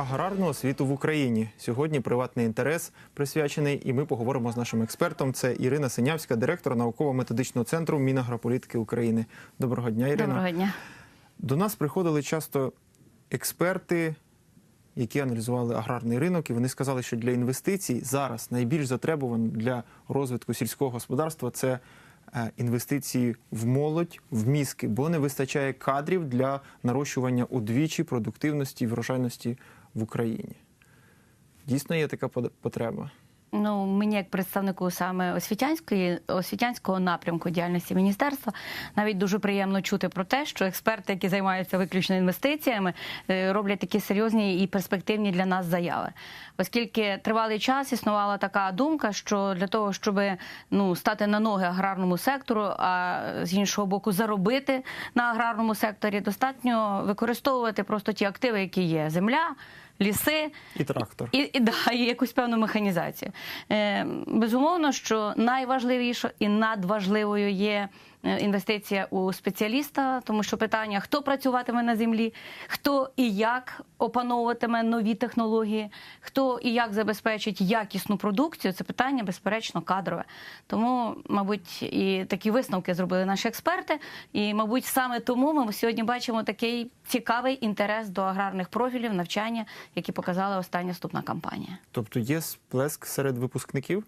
Аграрну освіту в Україні сьогодні приватний інтерес присвячений, і ми поговоримо з нашим експертом. Це Ірина Синявська, директор науково-методичного центру Мінагрополітики України. Доброго дня, Ірина. Доброго дня. До нас приходили часто експерти, які аналізували аграрний ринок, і вони сказали, що для інвестицій зараз найбільш затребувано для розвитку сільського господарства це е, інвестиції в молодь, в мізки, бо не вистачає кадрів для нарощування удвічі продуктивності і врожайності в Україні. Дійсно є така потреба. Ну, мені як представнику саме освітянської освітянського напрямку діяльності міністерства, навіть дуже приємно чути про те, що експерти, які займаються виключно інвестиціями, е, роблять такі серйозні і перспективні для нас заяви. Оскільки тривалий час існувала така думка, що для того, щоб ну стати на ноги аграрному сектору, а з іншого боку, заробити на аграрному секторі, достатньо використовувати просто ті активи, які є: земля, ліси. І трактор. І, і, да, і якусь певну механізацію. Е, безумовно, що найважливіше і надважливою є інвестиція у спеціаліста, тому що питання, хто працюватиме на землі, хто і як опановуватиме нові технології, хто і як забезпечить якісну продукцію, це питання, безперечно, кадрове. Тому, мабуть, і такі висновки зробили наші експерти. І, мабуть, саме тому ми сьогодні бачимо такий цікавий інтерес до аграрних профілів навчання, які показала остання вступна кампанія. Тобто є сплеск серед випускників?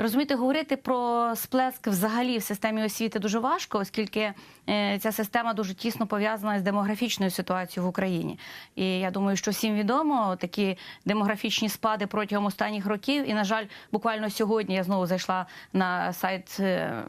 Розумієте, говорити про сплеск взагалі в системі освіти дуже важко, оскільки е, ця система дуже тісно пов'язана з демографічною ситуацією в Україні. І я думаю, що всім відомо такі демографічні спади протягом останніх років. І, на жаль, буквально сьогодні я знову зайшла на сайт е,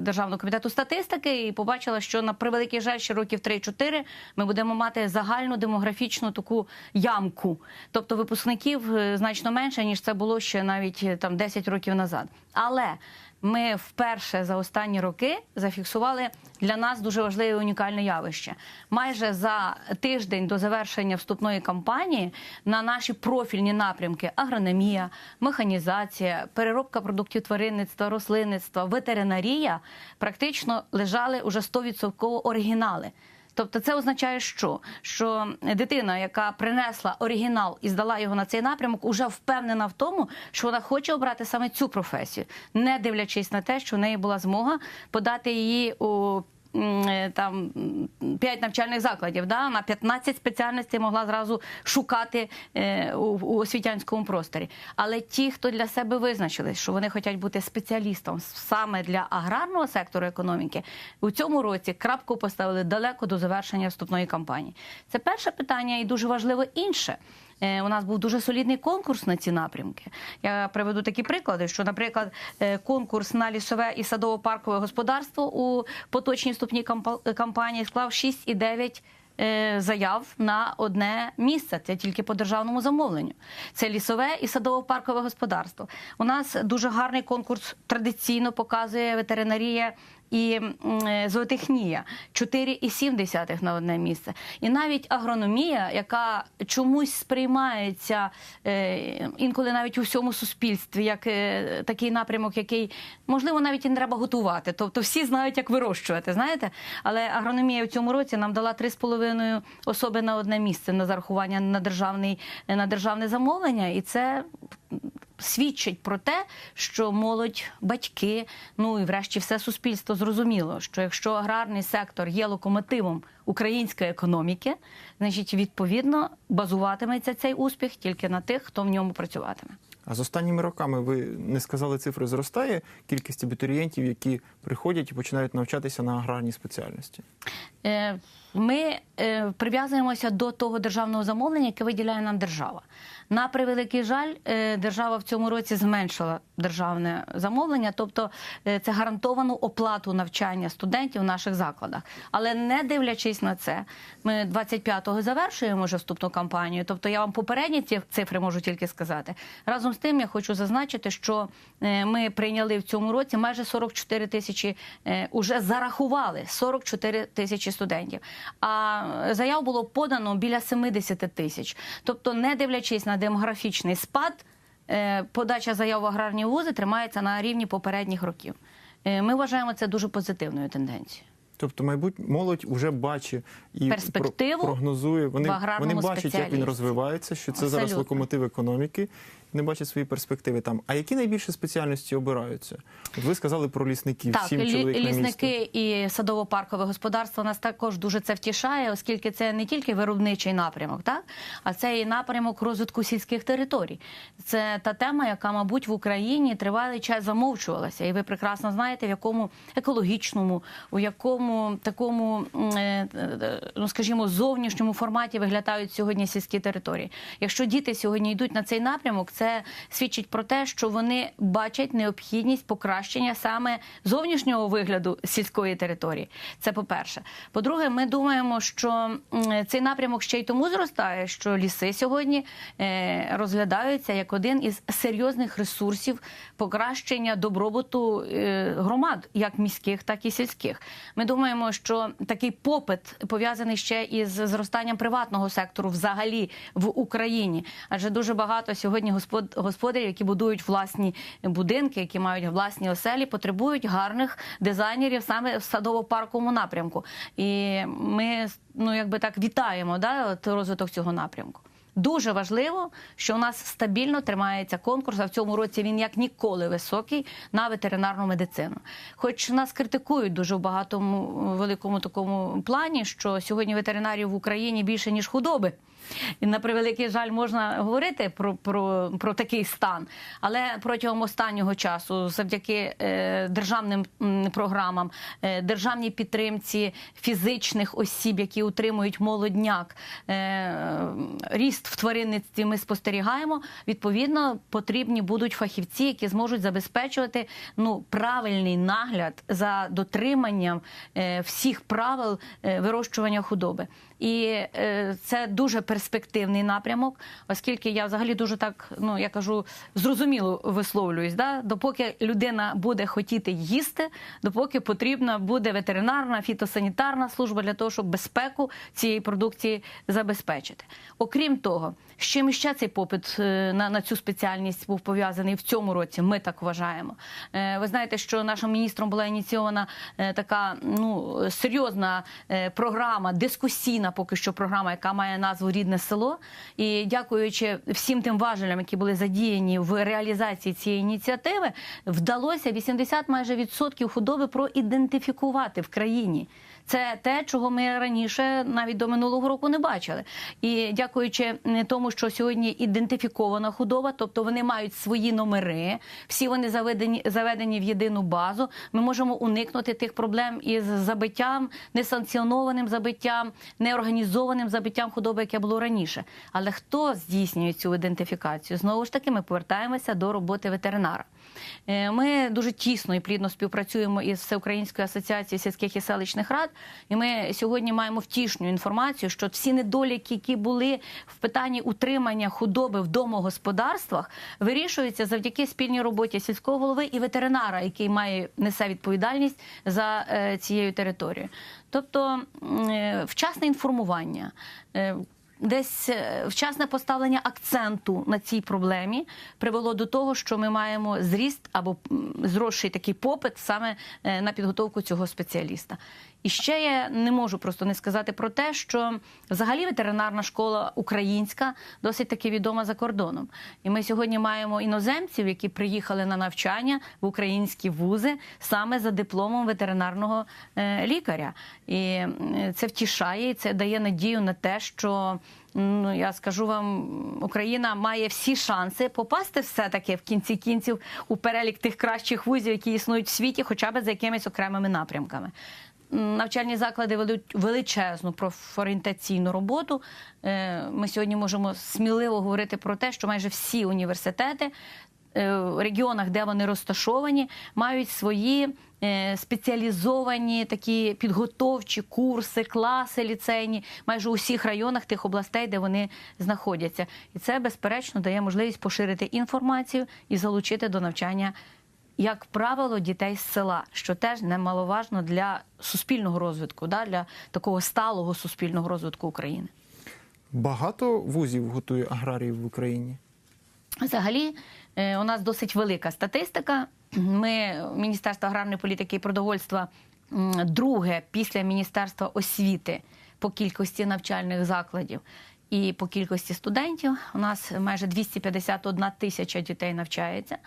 Державного комітету статистики і побачила, що на превеликий жаль, ще років 3-4 ми будемо мати загальну демографічну таку ямку. Тобто випускників е, значно менше, ніж це було ще навіть там 10 років назад. Але ми вперше за останні роки зафіксували для нас дуже важливе і унікальне явище. Майже за тиждень до завершення вступної кампанії на наші профільні напрямки агрономія, механізація, переробка продуктів тваринництва, рослинництва, ветеринарія практично лежали уже 100% оригінали. Тобто це означає, що? що дитина, яка принесла оригінал і здала його на цей напрямок, уже впевнена в тому, що вона хоче обрати саме цю професію, не дивлячись на те, що в неї була змога подати її у там м, 5 навчальних закладів. Да? На 15 спеціальностей могла зразу шукати е, у, освітянському просторі. Але ті, хто для себе визначили, що вони хочуть бути спеціалістом саме для аграрного сектору економіки, у цьому році крапку поставили далеко до завершення вступної кампанії. Це перше питання, і дуже важливо інше. Е, У нас був дуже солідний конкурс на ці напрямки. Я приведу такі приклади, що, наприклад, е, конкурс на лісове і садово-паркове господарство у поточній вступній кампа- кампанії склав 6,9 е, заяв на одне місце. Це тільки по державному замовленню. Це лісове і садово-паркове господарство. У нас дуже гарний конкурс традиційно показує ветеринарія. І е, зоотехнія 4,7 на одне місце. І навіть агрономія, яка чомусь сприймається е, інколи навіть у всьому суспільстві, як е, такий напрямок, який можливо навіть і не треба готувати. Тобто всі знають, як вирощувати, знаєте. Але агрономія в цьому році нам дала 3,5 особи на одне місце на зарахування на державний на державне замовлення, і це свідчить про те, що молодь, батьки, ну і врешті все суспільство зрозуміло, що якщо аграрний сектор є локомотивом української економіки, значить відповідно базуватиметься цей успіх тільки на тих, хто в ньому працюватиме. А з останніми роками ви не сказали цифри, зростає кількість абітурієнтів, які приходять і починають навчатися на аграрній спеціальності? Е, Ми е, прив'язуємося до того державного замовлення, яке виділяє нам держава. На превеликий жаль, е, держава в цьому році зменшила державне замовлення, тобто е, це гарантовану оплату навчання студентів в наших закладах. Але не дивлячись на це, ми 25-го завершуємо вже вступну кампанію. Тобто я вам попередні ці цифри можу тільки сказати. Разом з тим, я хочу зазначити, що е, ми прийняли в цьому році майже 44 тисячі, е, уже зарахували 44 тисячі студентів. А заяв було подано біля 70 тисяч. Тобто, не дивлячись на демографічний спад, е, подача заяв в аграрні вузи тримається на рівні попередніх років. Е, Ми вважаємо це дуже позитивною тенденцією. Тобто, майбутнє молодь вже бачить і Перспективу прогнозує. Вони, в вони бачать, як він розвивається, що це зараз локомотив економіки. Не бачать свої перспективи там. А які найбільше спеціальності обираються? От ви сказали про лісників, Так, сім лі- чоловік на місто. лісники і садово-паркове господарство нас також дуже це втішає, оскільки це не тільки виробничий напрямок, так а це і напрямок розвитку сільських територій. Це та тема, яка, мабуть, в Україні тривалий час замовчувалася. І ви прекрасно знаєте, в якому екологічному, у якому такому, е, е, ну скажімо, зовнішньому форматі виглядають сьогодні сільські території. Якщо діти сьогодні йдуть на цей напрямок, це свідчить про те, що вони бачать необхідність покращення саме зовнішнього вигляду сільської території. Це по-перше. По-друге, ми думаємо, що цей напрямок ще й тому зростає, що ліси сьогодні е, розглядаються як один із серйозних ресурсів покращення добробуту е, громад, як міських, так і сільських. Ми думаємо, що такий попит пов'язаний ще із зростанням приватного сектору взагалі в Україні, адже дуже багато сьогодні господ- господарів, які будують власні будинки, які мають власні оселі, потребують гарних дизайнерів саме в садово-парковому напрямку. І ми ну якби так вітаємо да, от розвиток цього напрямку. Дуже важливо, що у нас стабільно тримається конкурс, а в цьому році він як ніколи високий на ветеринарну медицину. Хоч нас критикують дуже в багатому великому такому плані, що сьогодні ветеринарів в Україні більше ніж худоби. І на превеликий жаль можна говорити про, про, про такий стан. Але протягом останнього часу, завдяки е, державним програмам, е, державній підтримці фізичних осіб, які утримують молодняк, е, ріст в тваринництві ми спостерігаємо. Відповідно, потрібні будуть фахівці, які зможуть забезпечувати ну, правильний нагляд за дотриманням е, всіх правил е, вирощування худоби. І е, це дуже перспективний напрямок, оскільки я взагалі дуже так, ну я кажу, зрозуміло висловлююсь. Да? Допоки людина буде хотіти їсти, допоки потрібна буде ветеринарна, фітосанітарна служба для того, щоб безпеку цієї продукції забезпечити. Окрім того, з чим ще цей попит е, на, на цю спеціальність був пов'язаний в цьому році, ми так вважаємо. Е, Ви знаєте, що нашим міністром була ініційована така ну серйозна програма, дискусійна поки що програма, яка має назву Рідне село. І дякуючи всім тим важелям, які були задіяні в реалізації цієї ініціативи, вдалося 80 майже відсотків худоби проідентифікувати в країні. Це те, чого ми раніше навіть до минулого року не бачили. І дякуючи тому, що сьогодні ідентифікована худоба, тобто вони мають свої номери, всі вони заведені, заведені в єдину базу. Ми можемо уникнути тих проблем із забиттям, несанкціонованим забиттям, неорганізованим забиттям худоби, яке було раніше. Але хто здійснює цю ідентифікацію? Знову ж таки, ми повертаємося до роботи ветеринара. Е, Ми дуже тісно і плідно співпрацюємо із Всеукраїнською асоціацією сільських і селищних рад. І ми сьогодні маємо втішну інформацію, що всі недоліки, які були в питанні утримання худоби в домогосподарствах, вирішуються завдяки спільній роботі сільського голови і ветеринара, який має несе відповідальність за е, цією територією. Тобто е, вчасне інформування. е, Десь вчасне поставлення акценту на цій проблемі привело до того, що ми маємо зріст або зросший такий попит саме на підготовку цього спеціаліста. І ще я не можу просто не сказати про те, що взагалі ветеринарна школа українська досить таки відома за кордоном. І ми сьогодні маємо іноземців, які приїхали на навчання в українські вузи саме за дипломом ветеринарного е, лікаря. І це втішає, і це дає надію на те, що ну я скажу вам, Україна має всі шанси попасти все-таки в кінці кінців у перелік тих кращих вузів, які існують в світі, хоча б за якимись окремими напрямками. Навчальні заклади ведуть величезну профорієнтаційну роботу. Е, Ми сьогодні можемо сміливо говорити про те, що майже всі університети е, в регіонах, де вони розташовані, мають свої е, спеціалізовані такі підготовчі курси, класи ліцейні, майже у всіх районах тих областей, де вони знаходяться. І це, безперечно, дає можливість поширити інформацію і залучити до навчання. Як правило, дітей з села, що теж немаловажно для суспільного розвитку, да, для такого сталого суспільного розвитку України. Багато вузів готує аграріїв в Україні. Взагалі, е, у нас досить велика статистика. Ми, Міністерство аграрної політики і продовольства, друге після Міністерства освіти по кількості навчальних закладів. І по кількості студентів у нас майже 251 тисяча дітей навчається.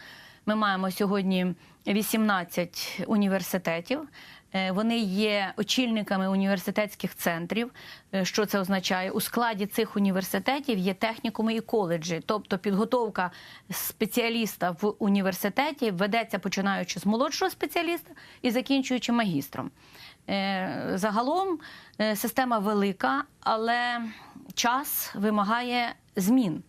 Ми маємо сьогодні 18 університетів. Е, Вони є очільниками університетських центрів. Е, Що це означає? У складі цих університетів є технікуми і коледжі, тобто підготовка спеціаліста в університеті ведеться починаючи з молодшого спеціаліста і закінчуючи магістром. Е, Загалом система велика, але час вимагає змін.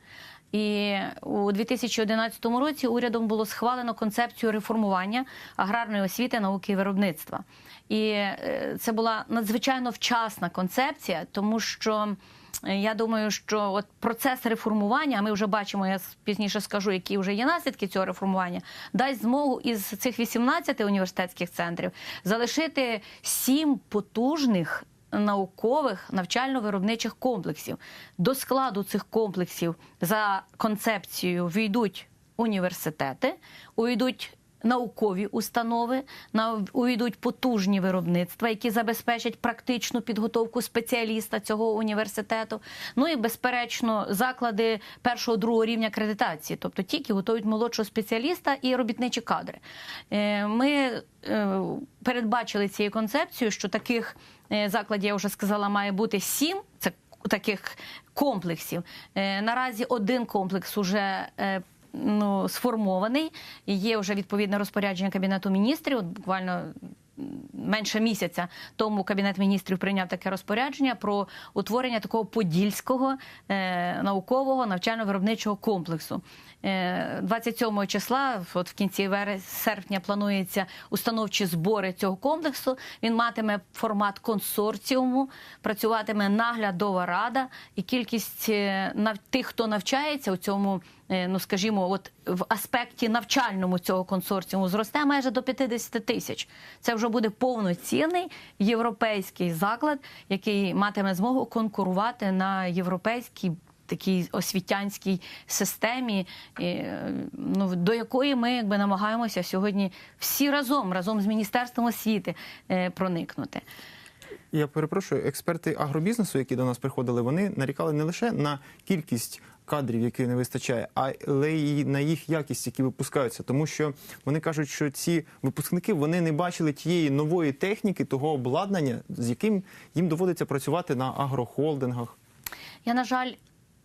І у 2011 році урядом було схвалено концепцію реформування аграрної освіти, науки і виробництва. І е, це була надзвичайно вчасна концепція, тому що е, я думаю, що от процес реформування, а ми вже бачимо, я пізніше скажу, які вже є наслідки цього реформування, дасть змогу із цих 18 університетських центрів залишити сім потужних наукових навчально-виробничих комплексів. До складу цих комплексів за концепцією війдуть університети, увійдуть наукові установи, увійдуть потужні виробництва, які забезпечать практичну підготовку спеціаліста цього університету. Ну і безперечно, заклади першого другого рівня акредитації, тобто ті, які готують молодшого спеціаліста і робітничі кадри. Е, Ми е, передбачили цією концепцією, що таких е, закладів, я вже сказала, має бути сім. Це таких комплексів. Е, Наразі один комплекс уже е, ну, сформований. Є вже відповідне розпорядження Кабінету міністрів. От буквально менше місяця тому Кабінет міністрів прийняв таке розпорядження про утворення такого подільського е, наукового навчально-виробничого комплексу. Е, 27 числа, от в кінці серпня, планується установчі збори цього комплексу. Він матиме формат консорціуму, працюватиме наглядова рада, і кількість е, тих, хто навчається у цьому, е, ну скажімо, от в аспекті навчальному цього консорціуму зросте майже до 50 тисяч. Це вже буде повноцінний європейський заклад, який матиме змогу конкурувати на європейській такій освітянській системі, е, ну, до якої ми якби намагаємося сьогодні всі разом, разом з Міністерством освіти е, проникнути. Я перепрошую, експерти агробізнесу, які до нас приходили, вони нарікали не лише на кількість кадрів, яких не вистачає, але й на їх якість, які випускаються. Тому що вони кажуть, що ці випускники вони не бачили тієї нової техніки, того обладнання, з яким їм доводиться працювати на агрохолдингах. Я, на жаль,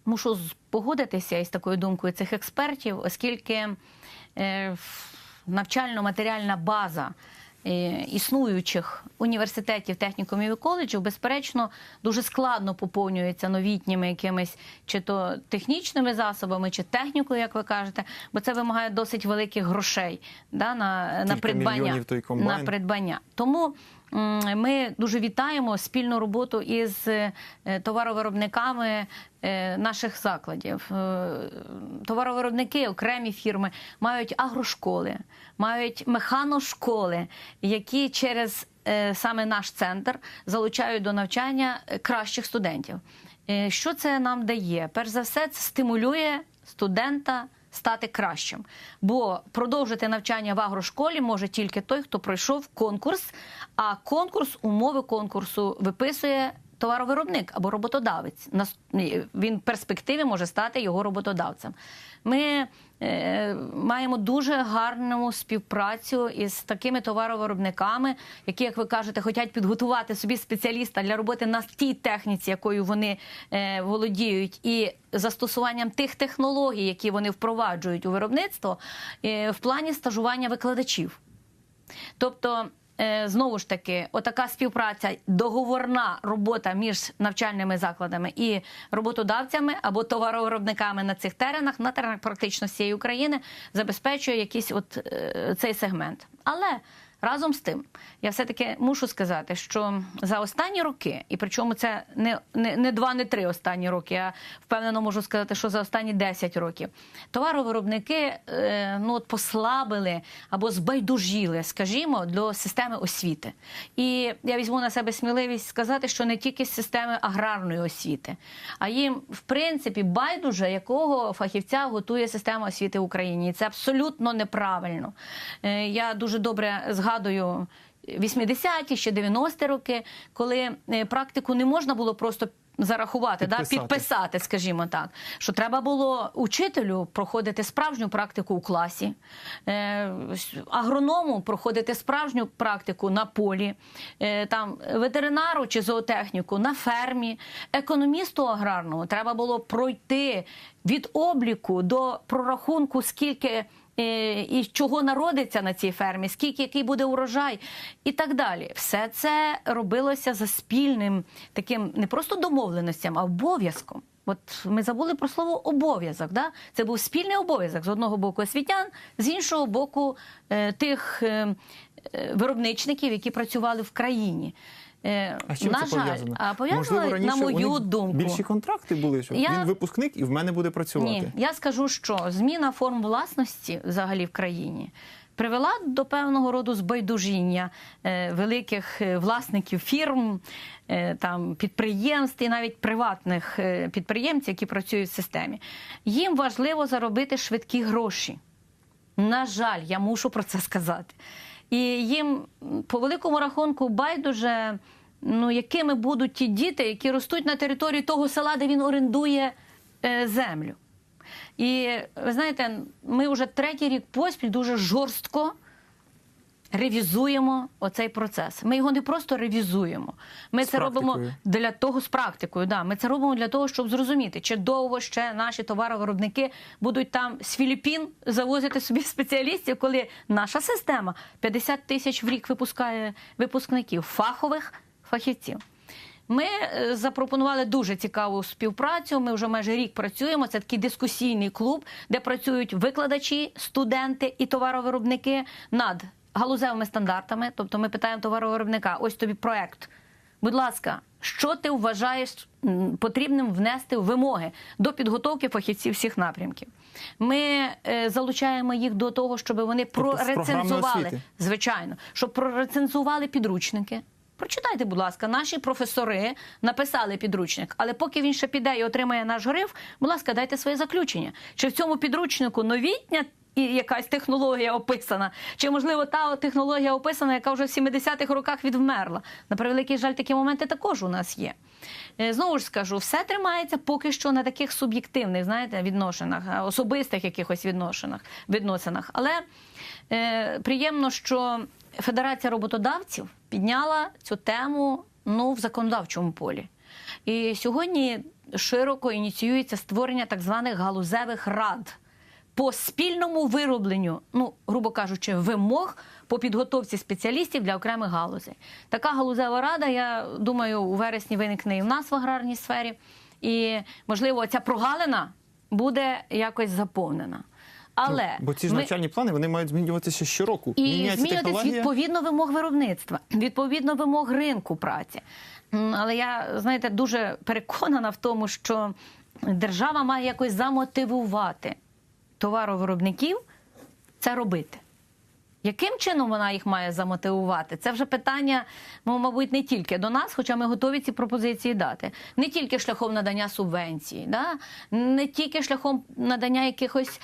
мушу погодитися із такою думкою цих експертів, оскільки е, навчально-матеріальна база е, існуючих університетів, технікумів і коледжів, безперечно, дуже складно поповнюється новітніми якимись чи то технічними засобами, чи технікою, як ви кажете, бо це вимагає досить великих грошей да, на, на придбання. мільйонів на придбання. Тому ми дуже вітаємо спільну роботу із е, товаровиробниками е, наших закладів. Е, Товаровиробники, окремі фірми мають агрошколи, мають механошколи, які через саме наш центр залучають до навчання кращих студентів. Що це нам дає? Перш за все, це стимулює студента стати кращим. Бо продовжити навчання в агрошколі може тільки той, хто пройшов конкурс, а конкурс, умови конкурсу виписує товаровиробник або роботодавець. Він в перспективі може стати його роботодавцем. Ми е, маємо дуже гарну співпрацю із такими товаровиробниками, які, як ви кажете, хочуть підготувати собі спеціаліста для роботи на тій техніці, якою вони е, володіють, і застосуванням тих технологій, які вони впроваджують у виробництво, е, в плані стажування викладачів. Тобто, знову ж таки, отака співпраця, договорна робота між навчальними закладами і роботодавцями або товаровиробниками на цих теренах, на теренах практично всієї України, забезпечує якийсь от е, цей сегмент. Але разом з тим, я все-таки мушу сказати, що за останні роки, і причому це не, не, не два, не три останні роки, а впевнено можу сказати, що за останні 10 років товаровиробники е, ну, от послабили або збайдужіли, скажімо, до системи освіти. І я візьму на себе сміливість сказати, що не тільки з системи аграрної освіти, а їм, в принципі, байдуже, якого фахівця готує система освіти в Україні. І це абсолютно неправильно. Е, Я дуже добре згадую 80-ті, ще 90-ті роки, коли е, практику не можна було просто зарахувати, да, Підписати. підписати, скажімо так, що треба було учителю проходити справжню практику у класі, е, агроному проходити справжню практику на полі, е, там ветеринару чи зоотехніку на фермі, економісту аграрному треба було пройти від обліку до прорахунку, скільки. е, І чого народиться на цій фермі, скільки який буде урожай, і так далі. Все це робилося за спільним таким не просто домовленостям, а обов'язком. От ми забули про слово обов'язок. Да? Це був спільний обов'язок з одного боку освітян, з іншого боку е, тих е, виробничників, які працювали в країні. Е, А з чим на це жаль, пов'язано? а пов'язано, Можливо, раніше на мою у них думку, більші контракти були, що Я- він випускник і в мене буде працювати. ні, я скажу, що зміна форм власності взагалі в країні привела до певного роду збайдужіння е, великих е, власників фірм, е, там підприємств і навіть приватних е, підприємців, які працюють в системі. Їм важливо заробити швидкі гроші. На жаль, я мушу про це сказати. І їм по великому рахунку байдуже, ну якими будуть ті діти, які ростуть на території того села, де він орендує е, землю. І ви знаєте, ми вже третій рік поспіль дуже жорстко ревізуємо оцей процес. Ми його не просто ревізуємо. Ми З це робимо для того з практикою. Да. Ми це робимо для того, щоб зрозуміти, чи довго ще наші товаровиробники будуть там з Філіппін завозити собі спеціалістів, коли наша система 50 тисяч в рік випускає випускників фахових фахівців. Ми е, запропонували дуже цікаву співпрацю. Ми вже майже рік працюємо. Це такий дискусійний клуб, де працюють викладачі, студенти і товаровиробники над галузевими стандартами. Тобто, ми питаємо товаровиробника: ось тобі проект. Будь ласка, що ти вважаєш потрібним внести в вимоги до підготовки фахівців всіх напрямків? Ми е, залучаємо їх до того, щоб вони Тобто прорецензували звичайно, щоб прорецензували підручники. Прочитайте, будь ласка, наші професори написали підручник, але поки він ще піде і отримає наш гриф, будь ласка, дайте своє заключення. Чи в цьому підручнику новітня і якась технологія описана, чи можливо та технологія описана, яка вже в 70-х роках відвмерла. На превеликий жаль, такі моменти також у нас є. Е, Знову ж скажу, все тримається поки що на таких суб'єктивних, знаєте, відношеннях, е, особистих якихось відношеннях, відносинах. Але е, приємно, що Федерація роботодавців підняла цю тему ну, в законодавчому полі. І сьогодні широко ініціюється створення так званих галузевих рад по спільному виробленню, ну, грубо кажучи, вимог по підготовці спеціалістів для окремих галузей. Така галузева рада, я думаю, у вересні виникне і в нас в аграрній сфері. І, можливо, ця прогалина буде якось заповнена. Але Ну, Бо ці ж ми- навчальні плани вони мають змінюватися щороку. і Міняється змінюватись технологія. відповідно вимог виробництва, відповідно вимог ринку праці. Але я знаєте дуже переконана в тому, що держава має якось замотивувати товаровиробників це робити. Яким чином вона їх має замотивувати? Це вже питання, ну, мабуть, не тільки до нас, хоча ми готові ці пропозиції дати. Не тільки шляхом надання субвенцій, да? не тільки шляхом надання якихось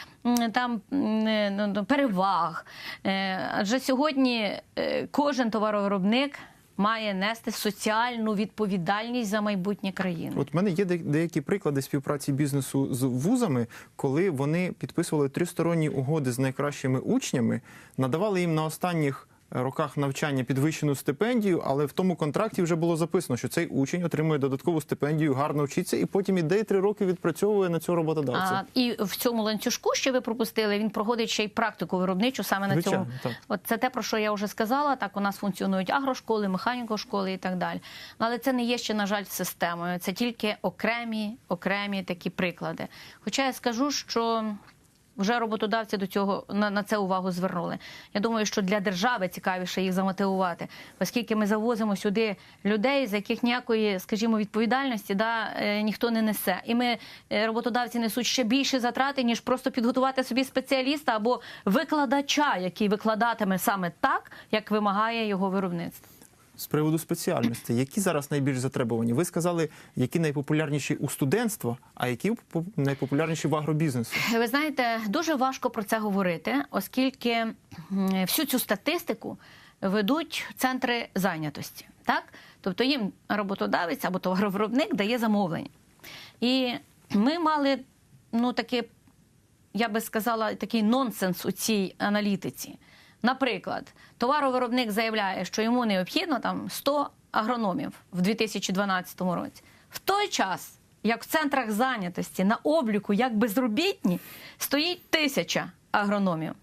там е, ну, ну, переваг. Е, Адже сьогодні е, кожен товаровиробник має нести соціальну відповідальність за майбутнє країни. От в мене є де- деякі приклади співпраці бізнесу з вузами, коли вони підписували тристоронні угоди з найкращими учнями, надавали їм на останніх роках навчання підвищену стипендію, але в тому контракті вже було записано, що цей учень отримує додаткову стипендію, гарно вчиться, і потім іде і три роки відпрацьовує на цього роботодавця. А, і в цьому ланцюжку, що ви пропустили, він проходить ще й практику виробничу саме на Звичайно, цьому. так. От це те, про що я вже сказала. Так у нас функціонують агрошколи, механікошколи і так далі. Але це не є ще, на жаль, системою. Це тільки окремі, окремі такі приклади. Хоча я скажу, що. Вже роботодавці до цього на, на це увагу звернули. Я думаю, що для держави цікавіше їх замотивувати, оскільки ми завозимо сюди людей, за яких ніякої, скажімо, відповідальності да, е, ніхто не несе. І ми е, роботодавці несуть ще більше затрати, ніж просто підготувати собі спеціаліста або викладача, який викладатиме саме так, як вимагає його виробництво. З приводу спеціальності, які зараз найбільш затребувані? Ви сказали, які найпопулярніші у студентства, а які поп- найпопулярніші в агробізнесу? Ви знаєте, дуже важко про це говорити, оскільки всю цю статистику ведуть центри зайнятості. Так? Тобто їм роботодавець або товаровиробник дає замовлення. І ми мали ну, таке, я би сказала, такий нонсенс у цій аналітиці. Наприклад, товаровиробник заявляє, що йому необхідно там 100 агрономів в 2012 році. В той час, як в центрах зайнятості на обліку як безробітні, стоїть тисяча агрономів.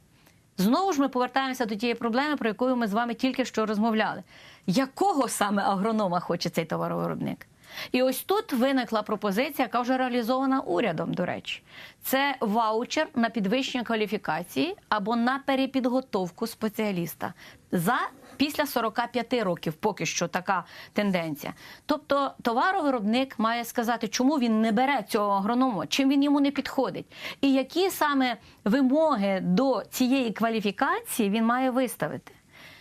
Знову ж ми повертаємося до тієї проблеми, про яку ми з вами тільки що розмовляли. Якого саме агронома хоче цей товаровиробник? І ось тут виникла пропозиція, яка вже реалізована урядом, до речі. Це ваучер на підвищення кваліфікації або на перепідготовку спеціаліста за після 45 років, поки що така тенденція. Тобто товаровиробник має сказати, чому він не бере цього агронома, чим він йому не підходить, і які саме вимоги до цієї кваліфікації він має виставити.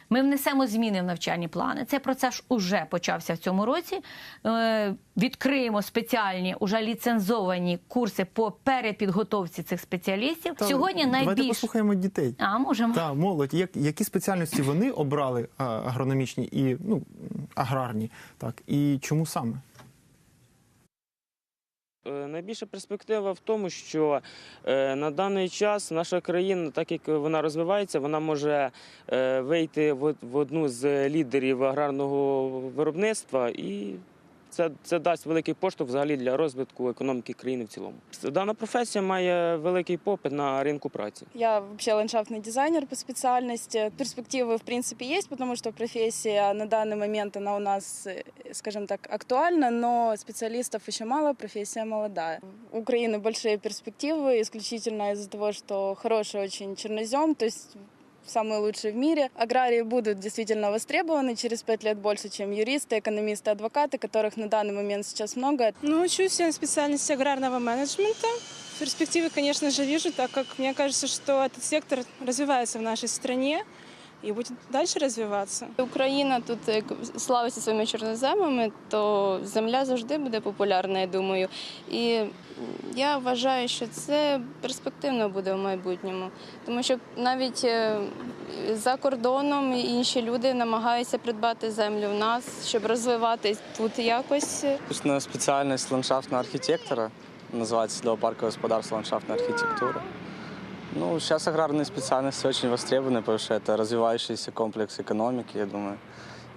Ми внесемо зміни в навчальні плани. Цей процес уже почався в цьому році. Е, Відкриємо спеціальні уже ліцензовані курси по перепідготовці цих спеціалістів. Та, Сьогодні Давайте найбільш послухаємо дітей. а можемо Та молодь, як, які спеціальності вони обрали агрономічні і ну, аграрні, так і чому саме? Е, Найбільша перспектива в тому, що е, на даний час наша країна, так як вона розвивається, вона може е, вийти в одну з лідерів аграрного виробництва, і це, це дасть великий поштовх взагалі для розвитку економіки країни в цілому. Дана професія має великий попит на ринку праці. Я вообще ландшафтный дизайнер по специальности. Перспективы, в принципе, есть, потому что профессия на данный момент, она у нас, э, скажем так, актуальна, но специалистов еще мало, профессия молодая. У Украины большие перспективы, исключительно из-за того, что хороший очень чернозем, то есть самые лучшие в мире. Аграрии будут действительно востребованы через пять лет больше, чем юристы, экономисты, адвокаты, которых на данный момент сейчас много. Ну, учусь я на специальности аграрного менеджмента. Перспективы, конечно же, вижу, так как мне кажется, что этот сектор развивается в нашей стране и будет дальше развиваться. Україна тут як славиться своїми чорноземами, то земля завжди буде популярна, я думаю. І я вважаю, що це перспективно буде в майбутньому, тому що навіть е, за кордоном інші люди намагаються придбати землю в нас, щоб розвиватись тут якось. На специальность ландшафтного архитектора, называется садово-парковое господарство ландшафтная архитектура. Ну, сейчас аграрные специальности очень востребованы, потому что это развивающийся комплекс экономики, я думаю,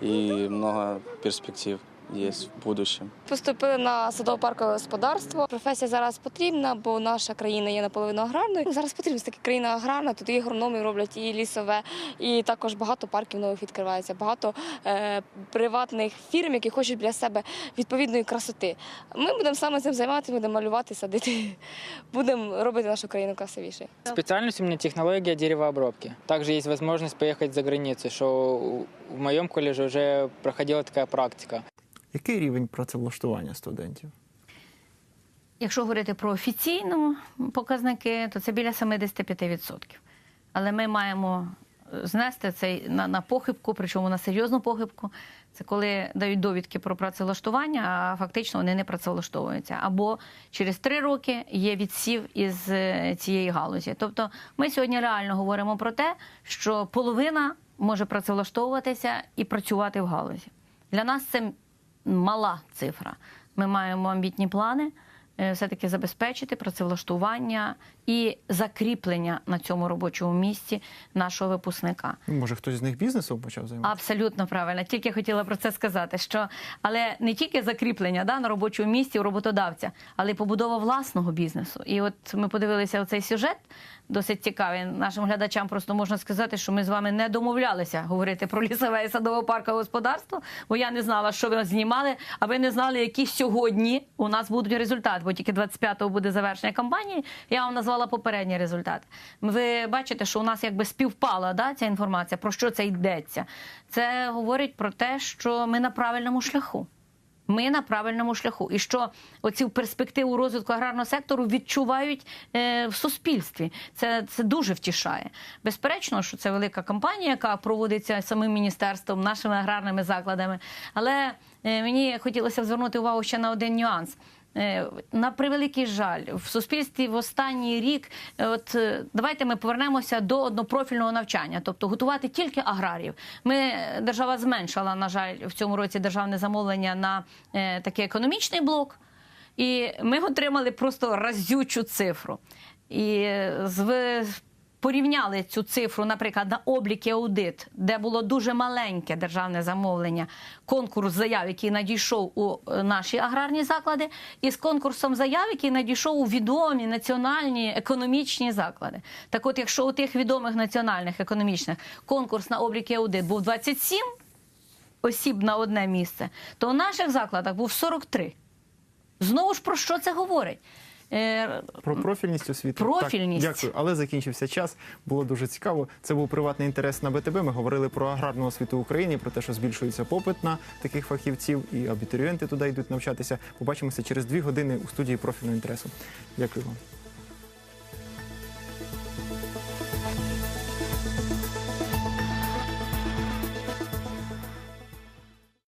и много перспектив есть в будущем. Поступили на садово-паркове господарство. Професія зараз потрібна, бо наша країна є наполовину аграрною. Зараз потрібна така країна аграрна. Тут і агрономів роблять, і лісове, і також багато парків нових відкривається, багато е, приватних фірм, які хочуть для себе відповідної красоти. Ми будемо саме цим займатися, будемо малювати, садити, будемо робити нашу країну красивішою. Специальность у меня технология деревообработки. Также есть возможность поехать за границу, что у- в моем колледже уже проходила такая практика. Який рівень працевлаштування студентів? Якщо говорити про офіційні показники, то це біля 75%. Але ми маємо знести цей на, на похибку, причому на серйозну похибку. Це коли дають довідки про працевлаштування, а фактично вони не працевлаштовуються. Або через три роки є відсів із е, цієї галузі. Тобто ми сьогодні реально говоримо про те, що половина може працевлаштовуватися і працювати в галузі. Для нас це мала цифра. Ми маємо амбітні плани е, все-таки забезпечити працевлаштування і закріплення на цьому робочому місці нашого випускника. Ну, Може, хтось з них бізнесом почав займатися? Абсолютно правильно. Тільки хотіла про це сказати. Що але не тільки закріплення да, на робочому місці у роботодавця, але й побудова власного бізнесу. І от ми подивилися цей сюжет. Досить цікавий. Нашим глядачам просто можна сказати, що ми з вами не домовлялися говорити про лісове і садово-паркове господарство, бо я не знала, що ви знімали, а ви не знали, які сьогодні у нас будуть результати, бо тільки 25-го буде завершення кампанії. Я вам назвала попередній результат. Ви бачите, що у нас якби співпала да, ця інформація, про що це йдеться. Це говорить про те, що ми на правильному шляху. Ми на правильному шляху, і що оцю перспективу розвитку аграрного сектору відчувають е, в суспільстві. Це, це дуже втішає. Безперечно, що це велика кампанія, яка проводиться самим міністерством, нашими аграрними закладами. Але е, мені хотілося б звернути увагу ще на один нюанс. Е, На превеликий жаль, в суспільстві в останній рік, е, от е, давайте ми повернемося до однопрофільного навчання, тобто готувати тільки аграрів. Ми держава зменшила, на жаль, в цьому році державне замовлення на такий економічний блок. І ми отримали просто разючу цифру. І з порівняли цю цифру, наприклад, на облік і аудит, де було дуже маленьке державне замовлення, конкурс заяв, який надійшов у е, наші аграрні заклади, і з конкурсом заяв, який надійшов у відомі національні економічні заклади. Так от, якщо у тих відомих національних економічних конкурс на облік і аудит був 27 осіб на одне місце, то у наших закладах був 43. Знову ж про що це говорить? Е, Про профільність освіти. Профільність. Так, дякую, але закінчився час. Було дуже цікаво. Це був приватний інтерес на БТБ. Ми говорили про аграрну освіту в Україні, про те, що збільшується попит на таких фахівців, і абітурієнти туди йдуть навчатися. Побачимося через дві години у студії профільного інтересу. Дякую вам.